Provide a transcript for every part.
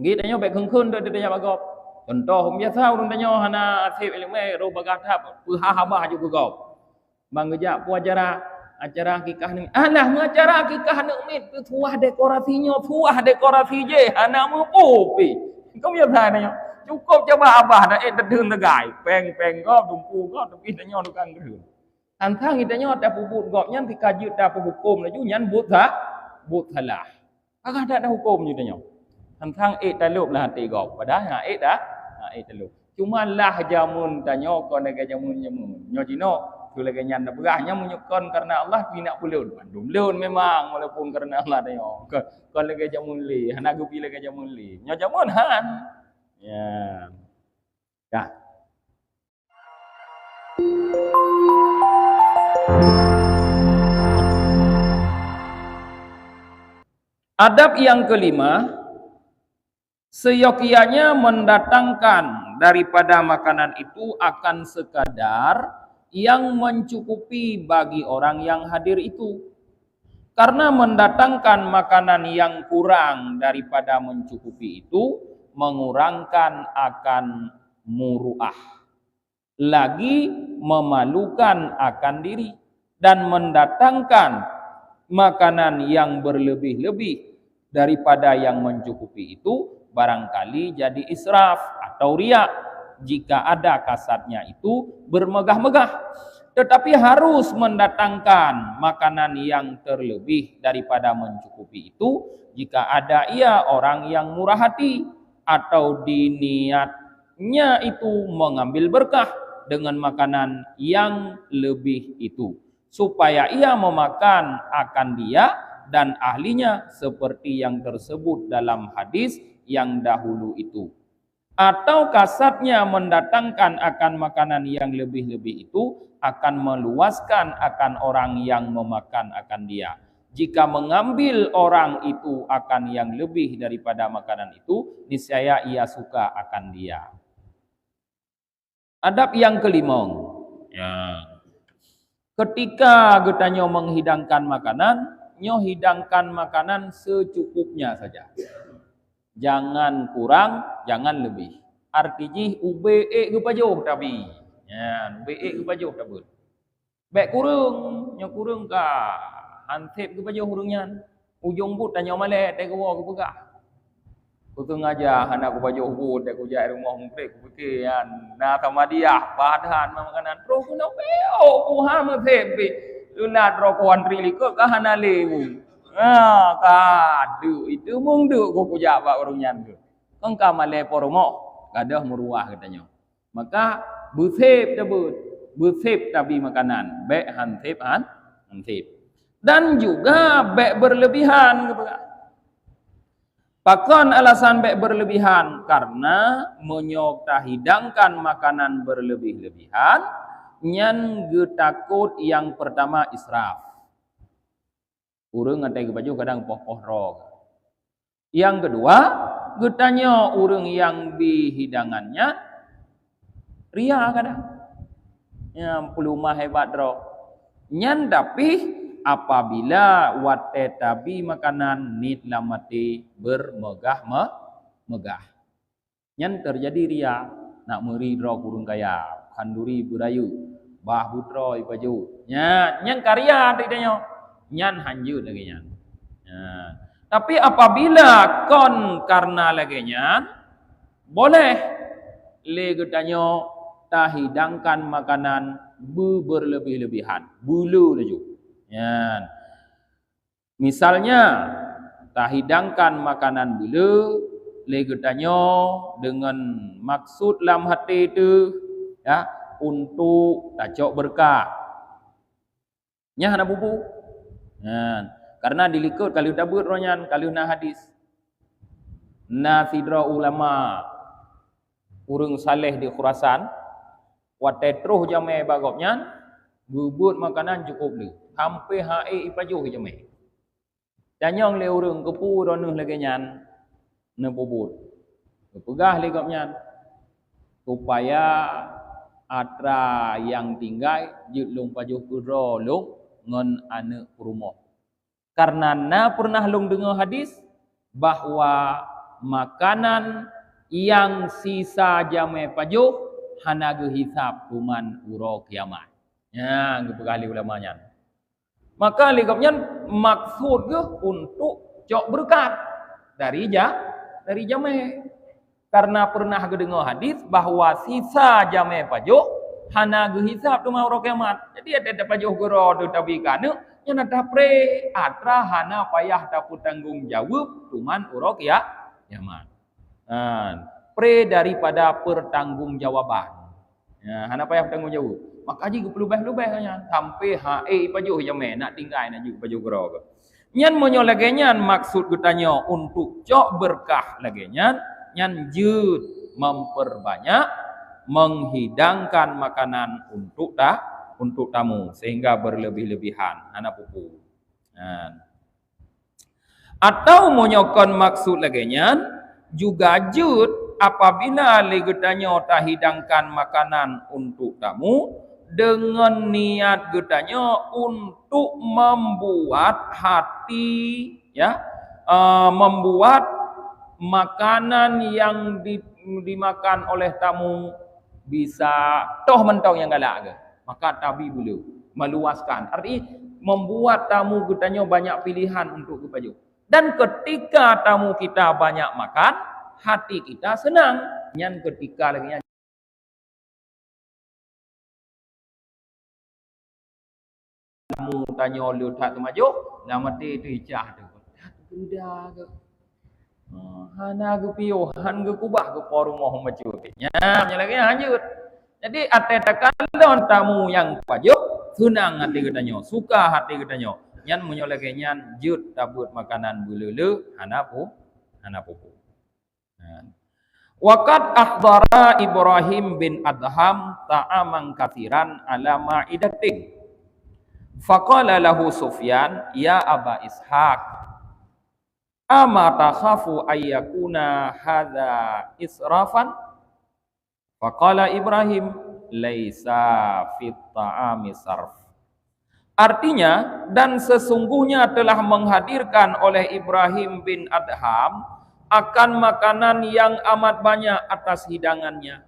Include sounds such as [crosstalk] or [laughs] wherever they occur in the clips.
Ngi tanya baik kengkun dak tanya bagop. Contoh biasa urang tanya hana asif ilmu ro bagatap pu ha habah juga gop. Bang gejak pu acara acara akikah ni. Alah mengacara akikah ni umit tu tuah dekorasinya, tuah dekorasi je hana mu pi. Kau biasa tanya. Cukup coba abah dah eh dedeng tegai. Peng peng gop dumpu gop tapi tanya tukang gedung. Antang kita nyo tak puput gop nyan dikaji tak hukum laju nyan but tak but salah. Agak ada hukum je tanya. Antang eh talup lah hati gop. Padahal ha eh dah ha eh talup. Cuma lah jamun tanya kau nak jamun jamun. Nyo Cino tu lagi nyan dah berahnya menyukon karena Allah tidak pulun. Bandum lun memang walaupun karena Allah tanya. Kau lagi jamun li. Hana gupi lagi jamun li. Nyo jamun han. Ya. Dah. Adab yang kelima, seyokianya mendatangkan daripada makanan itu akan sekadar yang mencukupi bagi orang yang hadir itu. Karena mendatangkan makanan yang kurang daripada mencukupi itu mengurangkan akan muruah. Lagi memalukan akan diri dan mendatangkan makanan yang berlebih-lebih daripada yang mencukupi itu barangkali jadi israf atau riak jika ada kasatnya itu bermegah-megah. Tetapi harus mendatangkan makanan yang terlebih daripada mencukupi itu. Jika ada ia orang yang murah hati atau diniatnya itu mengambil berkah dengan makanan yang lebih itu. Supaya ia memakan akan dia dan ahlinya seperti yang tersebut dalam hadis yang dahulu itu atau kasatnya mendatangkan akan makanan yang lebih-lebih itu akan meluaskan akan orang yang memakan akan dia. Jika mengambil orang itu akan yang lebih daripada makanan itu, niscaya ia suka akan dia. Adab yang kelima. Ya. Ketika getanyo menghidangkan makanan, nyo hidangkan makanan secukupnya saja. Jangan kurang, jangan lebih. Artinya ube e ke pajuh tapi. Ya, be ek ke tak ber. Bek kurung, nya kurung ka. Antep ke baju hurungnya. Ujung but tanya male te ke ke pegah. Ku tu ngaja hana ku baju but jai rumah mungpe ku fikir kan. Na sama dia padahan makanan. Terus ku oh ku ha me pe. Luna tro ku antri Ha ka du itu mung du ku ku jawab urungnya tu. Kong ka male poromo. Gadah muruah katanya. Maka bersip tersebut bersip tapi makanan hansip han hansip dan juga baik berlebihan kepada Pakon alasan baik berlebihan karena menyokta hidangkan makanan berlebih-lebihan nyan getakut yang pertama israf. Urang ngatai ke baju kadang poh-poh rog. Yang kedua, getanya urang yang bihidangannya Ria kadang. Yang pelumah hebat dro. Nyan tapi apabila wate tabi makanan nit lamati bermegah me, megah. Nyan terjadi ria nak meri dro kurung kaya kanduri burayu bah putro ipaju. Nya nyan karya tidaknya. Nyan hanjut lagi nyan. Ya. Tapi apabila kon karena lagi nyan boleh le getanyo tak hidangkan makanan berlebih-lebihan. Bulu laju. Ya. Misalnya, tak hidangkan makanan bulu, legetanyo dengan maksud dalam hati itu ya untuk tacok berkah. Nya hana bubu. Ya. Karena dilikut kalau tabut ronyan, kalau na hadis. Na sidra ulama urung saleh di Khurasan, Watai terus jamai bagopnya, bubut makanan cukup le. Hampir hae ipajuh jamai. Tanyong le urung kepu ronuh lagi nyan, ne bubut. Kepegah gopnya, supaya atra yang tinggal jut lung pajuh kudro lung ngon ane rumah. Karena na pernah lung dengar hadis bahwa makanan yang sisa jame pajuh hana ge hisab tuman uro kiamat. Ya, ge kali ulamanya. Maka ligapnya maksud ge untuk cok berkat dari ja dari jame. Karena pernah ge dengar hadis bahwa sisa jame pajuh hana ge hisab tuman uro kiamat. Jadi ada ada pajuh gero do tabi kana yang ada pre atra hana payah dapat tanggung jawab tuman uro kiamat. Ha, pre daripada pertanggungjawaban. Ya, hana payah bertanggungjawab. Maka ji perlu lebih-lebih hanya sampai ha eh pajuh jame nak tinggal nak pajuh gero ke. Nyan maksud kutanya untuk cok berkah lagi nyan nyan jud memperbanyak menghidangkan makanan untuk dah untuk tamu sehingga berlebih-lebihan anak pupu. Ha. Atau monyokon maksud lagi nyan juga jud apabila legetanya tak hidangkan makanan untuk tamu dengan niat getanya untuk membuat hati ya uh, membuat makanan yang di, dimakan oleh tamu bisa toh mentong yang galak ke maka tabi boleh meluaskan arti membuat tamu getanya banyak pilihan untuk kebaju dan ketika tamu kita banyak makan, hati kita senang. Yang ketika lagi tamu tanya lu tak temaju, lama tu ijah tu. Tak ke. Oh, hana ke piyo, han ke kubah ke por rumah maju tu. Ya, lagi lanjut. Jadi ate takalon tamu yang pajuk, senang hati katanya, suka hati katanya munyo lagi nyan jut tabut makanan bululu hanapu hanapu Wakat akhdara Ibrahim bin Adham ta'amang kathiran ala ma'idatin. Faqala lahu Sufyan, Ya Aba Ishaq, Ama takhafu ayyakuna hadha israfan? Faqala Ibrahim, Laisa fit ta'ami sarf. Artinya dan sesungguhnya telah menghadirkan oleh Ibrahim bin Adham akan makanan yang amat banyak atas hidangannya.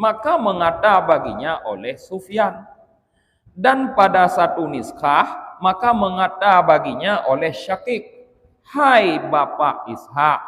Maka mengata baginya oleh Sufyan. Dan pada satu niskah maka mengata baginya oleh Syakik. Hai Bapak Ishak,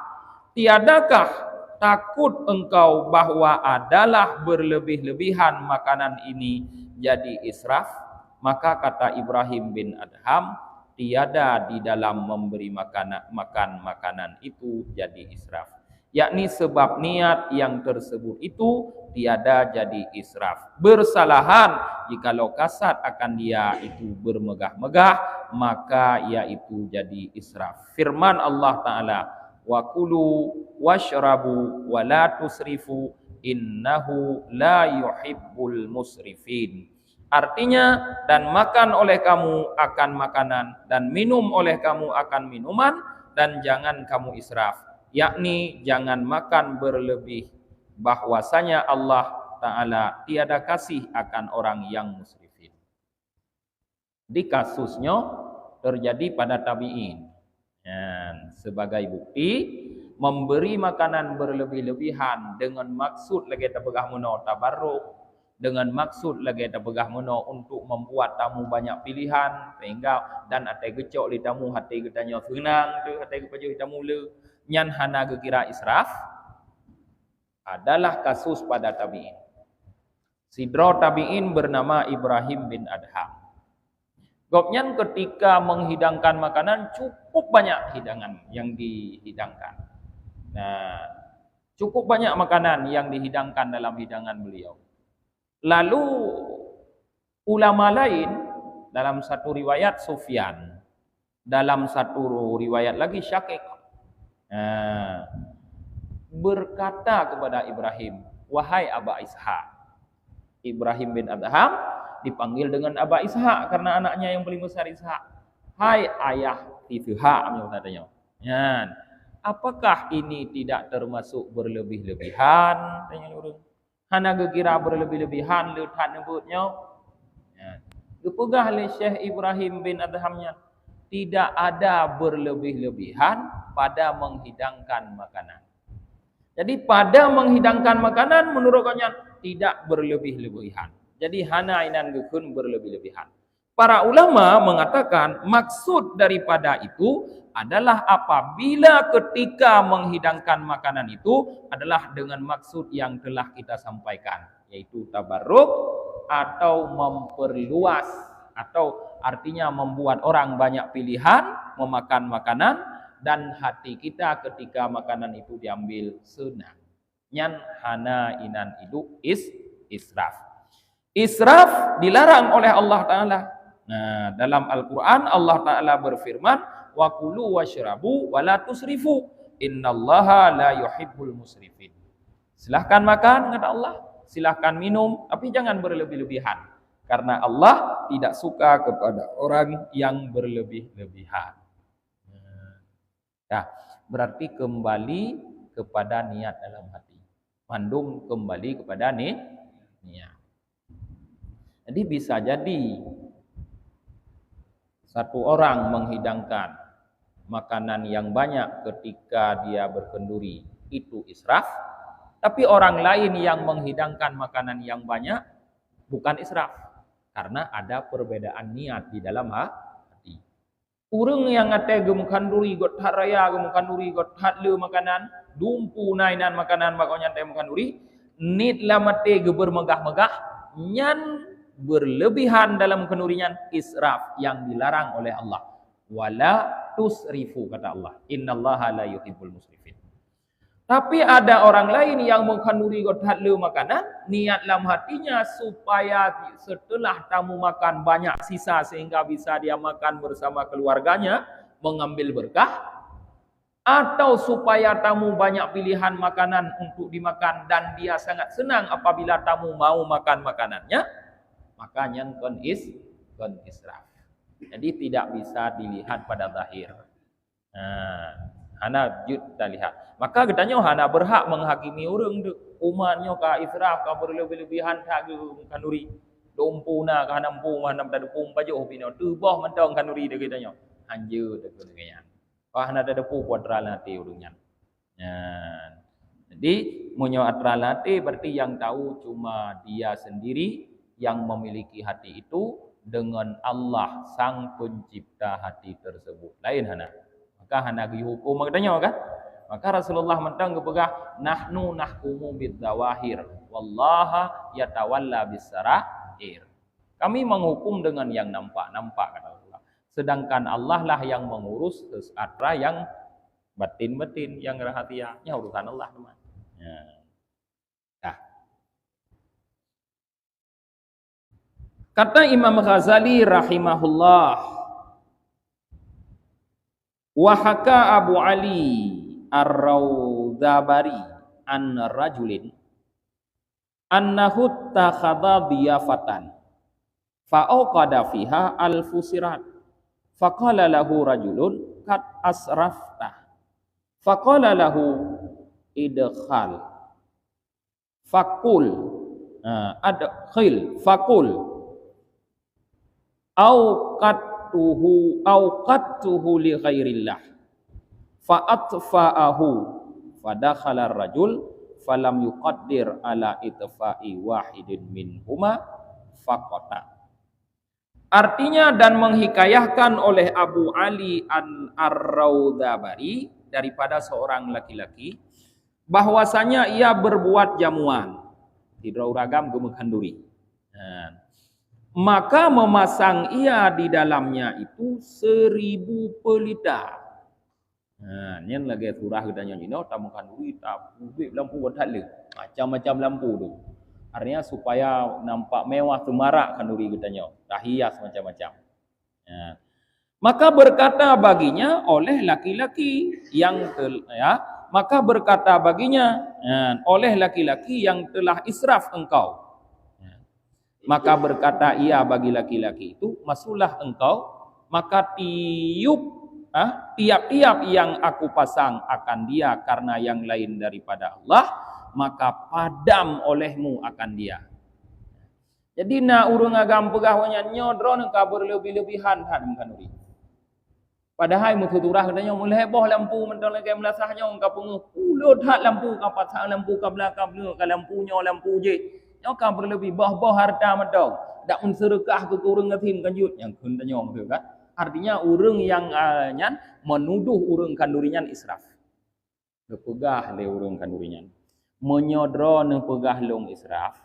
tiadakah takut engkau bahwa adalah berlebih-lebihan makanan ini jadi israf? maka kata Ibrahim bin Adham tiada di dalam memberi makan makan makanan itu jadi israf yakni sebab niat yang tersebut itu tiada jadi israf. Bersalahan jika kasat akan dia itu bermegah-megah maka ia itu jadi israf. Firman Allah taala wa kulu washrabu wa la tusrifu innahu la yuhibbul musrifin. Artinya dan makan oleh kamu akan makanan dan minum oleh kamu akan minuman dan jangan kamu israf. Yakni jangan makan berlebih bahwasanya Allah Ta'ala tiada kasih akan orang yang musrifin. Di kasusnya terjadi pada tabi'in. Dan sebagai bukti memberi makanan berlebih-lebihan dengan maksud lagi terpegah muno tabarruk dengan maksud lagi ada pegah meno untuk membuat tamu banyak pilihan sehingga dan ada gecok li tamu hati ketanya senang tu hati kepajuh tamu le nyan hana kira israf adalah kasus pada tabi'in sidro tabi'in bernama Ibrahim bin Adham Gopnyan ketika menghidangkan makanan cukup banyak hidangan yang dihidangkan. Nah, cukup banyak makanan yang dihidangkan dalam hidangan beliau. Lalu ulama lain dalam satu riwayat Sufyan, dalam satu riwayat lagi Syakik eh, berkata kepada Ibrahim, wahai Aba Ishaq. Ibrahim bin Adham dipanggil dengan Aba Ishaq karena anaknya yang paling besar Ishaq. Hai ayah Ishaq katanya. Ya. Apakah ini tidak termasuk berlebih-lebihan? Tanya orang. Hana kira berlebih-lebihan letak nyebutnya. Ya. Kepegah oleh Syekh Ibrahim bin Adhamnya. Tidak ada berlebih-lebihan pada menghidangkan makanan. Jadi pada menghidangkan makanan menurut kanya tidak berlebih-lebihan. Jadi hana inan gekun berlebih-lebihan. Para ulama mengatakan maksud daripada itu adalah apabila ketika menghidangkan makanan itu adalah dengan maksud yang telah kita sampaikan yaitu tabarruk atau memperluas atau artinya membuat orang banyak pilihan memakan makanan dan hati kita ketika makanan itu diambil senang. Nyan hana inan itu is israf. Israf dilarang oleh Allah Taala. Nah, dalam Al-Quran Allah Ta'ala berfirman, wa kulu washrabu wa la tusrifu innallaha la yuhibbul musrifin. Silahkan makan kata Allah, silahkan minum tapi jangan berlebih-lebihan karena Allah tidak suka kepada orang yang berlebih-lebihan. Nah, berarti kembali kepada niat dalam hati. Mandum kembali kepada niat. Jadi bisa jadi satu orang menghidangkan makanan yang banyak ketika dia berkenduri itu israf tapi orang lain yang menghidangkan makanan yang banyak bukan israf karena ada perbedaan niat di dalam hati urang yang ate gem kanduri got haraya gem kanduri got hatle makanan dumpu nainan makanan makonya ate kanduri nit lamate geber megah-megah nyan berlebihan dalam kenurian israf yang dilarang oleh Allah. Wala tusrifu kata Allah. Innallaha la yuhibbul musrifin. Tapi ada orang lain yang mengkanduri gotat le makanan, niat dalam hatinya supaya setelah tamu makan banyak sisa sehingga bisa dia makan bersama keluarganya, mengambil berkah, atau supaya tamu banyak pilihan makanan untuk dimakan dan dia sangat senang apabila tamu mau makan makanannya, maka yang kon is kon israf. Jadi tidak bisa dilihat pada zahir. Nah, hana jud kita lihat. Maka katanya hana berhak menghakimi orang tu. Umatnya ka israf ka berlebih-lebihan tak ke kanuri. Dompu na ka nampu mana tak depu pajo pino tu boh mentong kanuri de katanya. Hanje de katanya. Kau hana ada depu kuadral nanti urungnya. Nah, jadi munyo atralate berarti yang tahu cuma dia sendiri yang memiliki hati itu dengan Allah sang pencipta hati tersebut. Lain hana. Maka hana gi hukum maknanya kan? Maka Rasulullah mentang kepegah nahnu nahkumu bidzawahir wallaha yatawalla bisarair. Kami menghukum dengan yang nampak-nampak kata Allah. Sedangkan Allah lah yang mengurus kesatra yang batin-batin yang rahasianya urusan Allah teman. Ya. Kata Imam Ghazali rahimahullah Wahaka Abu Ali Ar-Rawdabari an rajulin annahu takhadha diyafatan fa'aqada fiha al-fusirat faqala lahu rajulun kat asrafta faqala lahu idkhal fakul uh, adkhil fakul au qattuhu au qattuhu li ghairillah. Fa atfa'ahu fadakhala ar-rajul falam yuqaddir ala itfa'i wahidin min huma faqata. Artinya dan menghikayahkan oleh Abu Ali Ar-Raudabari daripada seorang laki-laki bahwasanya ia berbuat jamuan. Di ragam gemekanduri. Nah, maka memasang ia di dalamnya itu seribu pelita. Ha, ni lagi surah kita nyanyi, tak makan duit, tak duit lampu buat le. Macam-macam lampu tu. Artinya supaya nampak mewah semarak kanduri kita nyo. Tak hias macam-macam. Ha. Maka berkata baginya oleh laki-laki yang tel, ya, maka berkata baginya ya, oleh laki-laki yang telah israf engkau Maka berkata ia bagi laki-laki itu, masulah engkau, maka tiup ah, tiap-tiap yang aku pasang akan dia karena yang lain daripada Allah, maka padam olehmu akan dia. Jadi na urung agam pegawainya nyodron ka berlebih-lebihan hadam kanuri. Padahal mutu turah katanya mulai boh lampu mentang lagi melasahnya engkau penguh Lut hak lampu kan pasang lampu kan belakang belakang kan lampunya lampu je. Kan berlebih bah-bah harta medong. Tak menserekah ke kurang ngatin kan yut yang kun tanyong tu kan. Artinya urang yang uh, nyan menuduh urang kandurinya israf. Kepegah le urang kandurinya. Menyodro ne pegah long israf.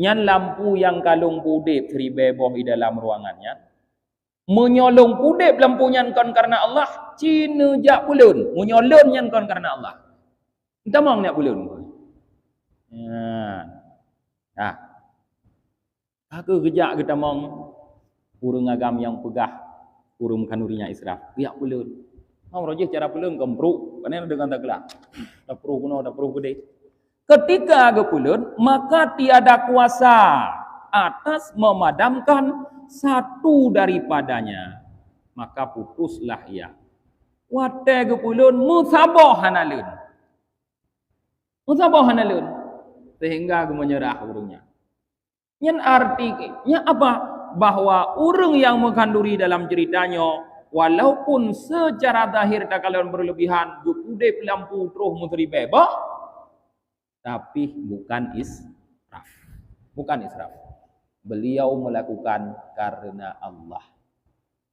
Nyan lampu yang kalung pudip boh di dalam ruangannya menyolong kudip lampu nyankan karena Allah cina jak bulun menyolong nyankan karena Allah kita mau nak bulun ya nah aku kejak kita mau urung agam yang pegah urung kanurinya israf. Biak bulun mau rojih cara bulun kempruk kan dengan tak gelap [clears throat] tak perlu kuno tak perlu gede ketika agak bulun maka tiada kuasa atas memadamkan satu daripadanya. Maka putuslah ia. Wate gepulun musabah hanalun. Musabah hanalun sehingga ge menyerah urungnya nyen artinya apa bahwa urung yang mengkanduri dalam ceritanya walaupun secara zahir tak kalian berlebihan gupude lampu terus menteri bebas tapi bukan israf bukan israf beliau melakukan karena Allah.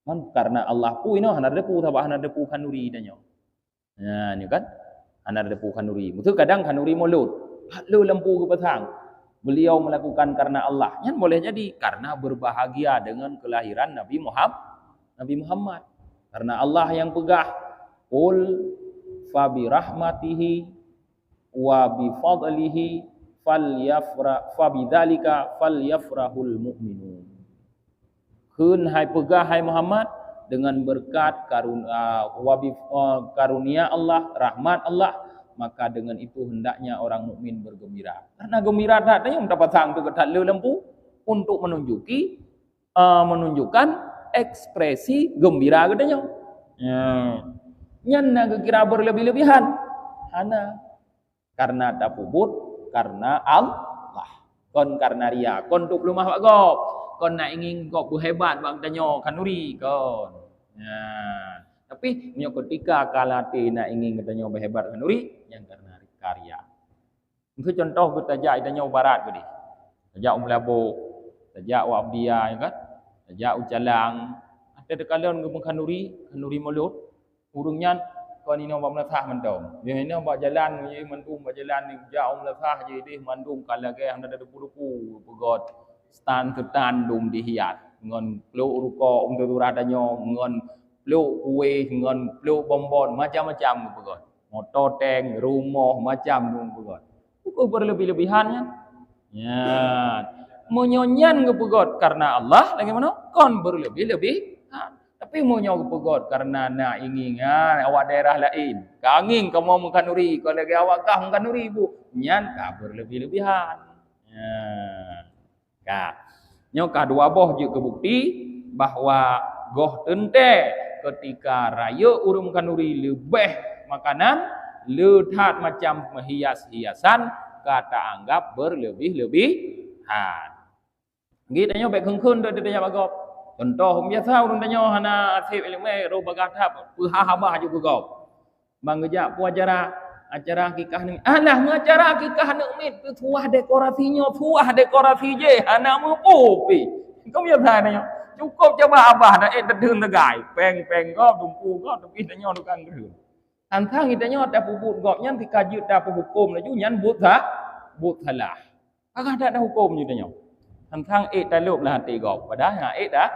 Man karena Allah pu ino hanar depu taba hanar depu kanuri danyo. Ya ni kan? Hanar depu kanuri. Mutu kadang kanuri mulut. Lu lempu ke petang. Beliau melakukan karena Allah. Yang boleh jadi karena berbahagia dengan kelahiran Nabi Muhammad. Nabi Muhammad. Karena Allah yang pegah. Qul fa bi rahmatihi wa bi fadlihi falyafra fa bidzalika falyafrahul mu'minun kun hai pegah hai Muhammad dengan berkat wabi uh, karunia Allah rahmat Allah maka dengan itu hendaknya orang mukmin bergembira karena gembira tak tanya mendapat sang tu ketat lempu untuk menunjuki uh, menunjukkan ekspresi gembira katanya ya nyan kira berlebih-lebihan hana karena tak puput karena Allah. Kon karena ria. Kon tu belum mahwak gop. Kon nak ingin gop berhebat bang tanya kanuri kon. Ya. Tapi punya ketika kalati nak ingin katanya berhebat kanuri yang karena karya. Mungkin contoh kita ajak tanya barat ke ni. Ajak um labo. Ajak wa abdia ya kan. Ajak ucalang. Ada dekat kalian kanuri, kanuri mulut. Urungnya kau ni nombor melatah mendom. Dia ni nombor jalan ni mendum jalan ni jauh melatah je dia mendum kalau ke yang ada depu-depu pegot stan ke tan dum dihiat ngon peluk ruko um tu radanya ngon peluk kue ngon peluk bombon macam-macam pegot. Motor tank, rumah macam dum pegot. Pukul berlebih-lebihannya. Ya. Menyonyan ke pegot karena Allah lagi mana? Kon berlebih-lebihan. Tapi mau nyawa pegot karena nak ingin ha, awak daerah lain. Kangin kau mau makan nuri. Kalau lagi awak kah makan nuri ibu. Nyan kah berlebih-lebihan. Ya. Kah. Nyokah dua boh juga kebukti bahawa goh tente ketika raya urung makan nuri lebih makanan letat macam hias-hiasan kata anggap berlebih-lebihan. Gitu nyo baik kengkun dah dia tanya bagop. Contoh biasa orang tanya hana asif ilmu ro bagatap puha habah juga kau. Bang gejak pu acara akikah ni. Alah acara akikah ni umit tuah dekorasinya tuah dekorasi je hana mu pi. Kau biasa tanya. Cukup coba abah dah eh dedeng tegai. Peng peng kau tumpu kau tapi tanya tukang gerun. Antang kita nyo tak puput kau nyan dikaji tak hukum laju nyan but tak but salah. Agak ada hukum je tanya. Antang eh tak lup lah hati kau. Padahal eh dah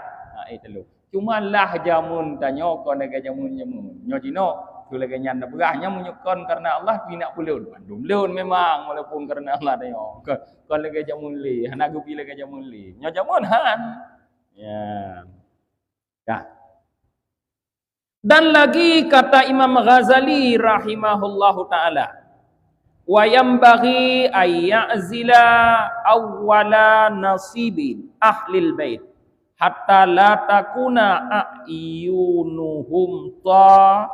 ai telu cuma lah jamun tanya kon dengan jamun jamun nyo cino tu lagi nyan dah berah nyo menyukon karena Allah pinak pulun bandum lun memang walaupun karena Allah tanya kon lagi jamun li hana gupi lagi jamun li nyo jamun han ya. Dah dan lagi kata Imam Ghazali rahimahullahu taala wa yambaghi ay ya'zila awwala nasibin ahlil bait hatta la takuna ayunuhum ta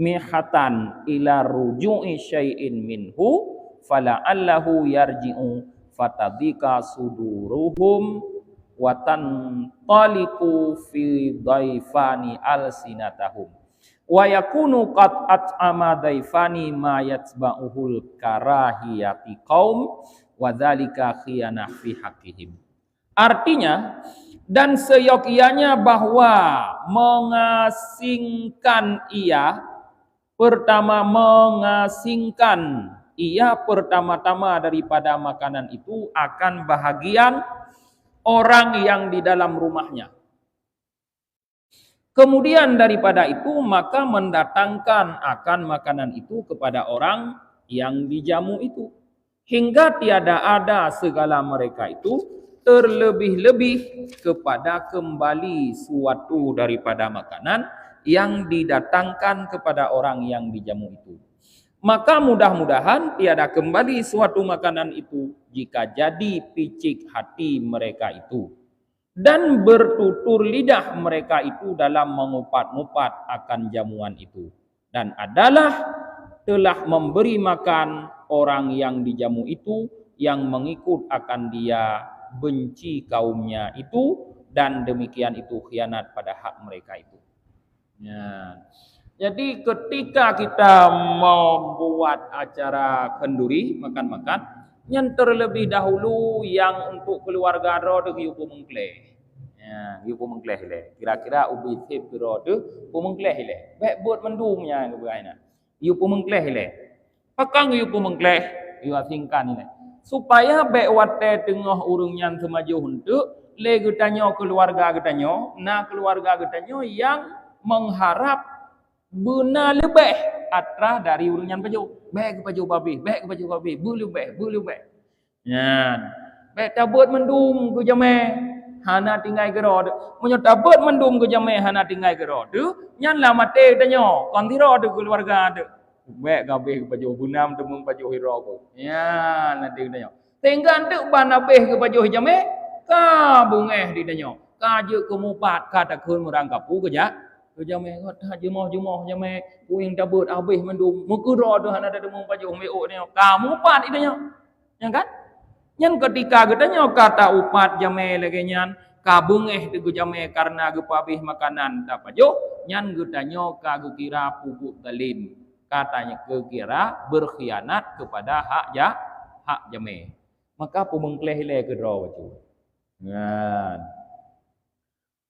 mihatan ila ruju'i syai'in minhu fala allahu yarji'u fatadika suduruhum watan taliku fi daifani alsinatahum. Wa yakunu qad at'ama daifani ma yatsba'uhul karahiyati qaum wa dzalika khiyanah fi haqqihim. Artinya dan seyogianya bahwa mengasingkan ia pertama mengasingkan ia pertama-tama daripada makanan itu akan bahagian orang yang di dalam rumahnya Kemudian daripada itu maka mendatangkan akan makanan itu kepada orang yang dijamu itu. Hingga tiada ada segala mereka itu terlebih-lebih kepada kembali suatu daripada makanan yang didatangkan kepada orang yang dijamu itu. Maka mudah-mudahan tiada kembali suatu makanan itu jika jadi picik hati mereka itu dan bertutur lidah mereka itu dalam mengupat-ngupat akan jamuan itu dan adalah telah memberi makan orang yang dijamu itu yang mengikut akan dia benci kaumnya itu dan demikian itu khianat pada hak mereka itu. Ya. Jadi ketika kita membuat acara kenduri makan-makan, yang terlebih dahulu yang untuk keluarga roh de yupo mengkleh. Ya, pun mengkleh le. Kira-kira ubi tip biro tu pun mengkleh le. Baik buat mendumnya ke. Dia pun mengkleh le. Pakang pun mengkleh, dia asingkan ni. Supaya baik wate tengah urungnya semaju untuk le getanya keluarga getanya, na keluarga getanya yang mengharap benar lebih. Atra dari urungnya baju. Baik baju babi, baik baju babi, bulu baik, bulu baik. Ya. Baik tak buat mendum ke jamai hana tinggai gero munyo dapat mendum ke jame hana tinggai gero de nyan la mate de nyo kon de keluarga de. Be gabe ke baju bunam de mung baju hiro ko ya nanti de nyo. Tinggal de bana be ke baju jame ka bunge di de nyo. Ka je ke mupat ka ta kun murang kapu ke ja ke jame ko ta je mo je mo jame ku ing dapat abih mendum muku ro de hana de mung baju me o de nyo ka mupat di de nyo yang kan? Yang ketika gedanya kata upat jame lagi nyan. Kabung eh tu jame karena gepabih makanan. Tak pajo nyan gedanya kagu kira pupuk dalim katanya ke kira berkhianat kepada hak ya hak jame maka pemengkleh le ke draw itu nyan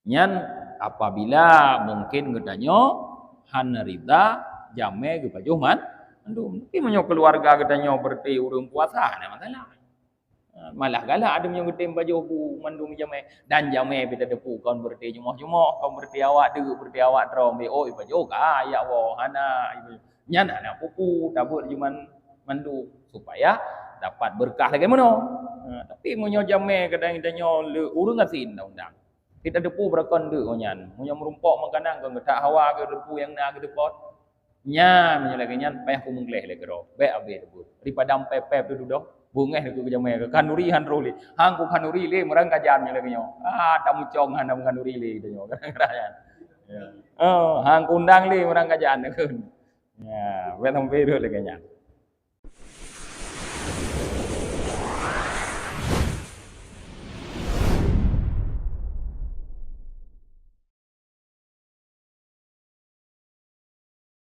nyan apabila mungkin gedanya hanarida jame ke pajo man Aduh, tapi menyo keluarga gedanya berarti urung puasa, ada masalah. Malah galak ada yang getim baju bu mandum jamai dan jamai kita depu kon berti jumoh-jumoh kon berti awak de berti awak trom be oi baju ka ya wo hana nyan ana pupu tabut juman mandu supaya dapat berkah lagi mana ha, tapi munyo jamai kadang danyo le urung asin undang kita depu berakon de konyan munyo merumpok makanan kon getak hawa ke depu yang na ke depot. Nyan munyo lagi nyan. Payah ku mengleh lagi ro be abe depu. Daripada pepep tu duduk bungeh ku jamai ke. Kanuri han roli hang ku kanuri le merang kajan nya lagi nyo. Ah tamu cong han nam kanuri le de nyo. [laughs] Kadang-kadang ya. Oh hang kundang le merang kajan ke. Ya wetam pe lagi nya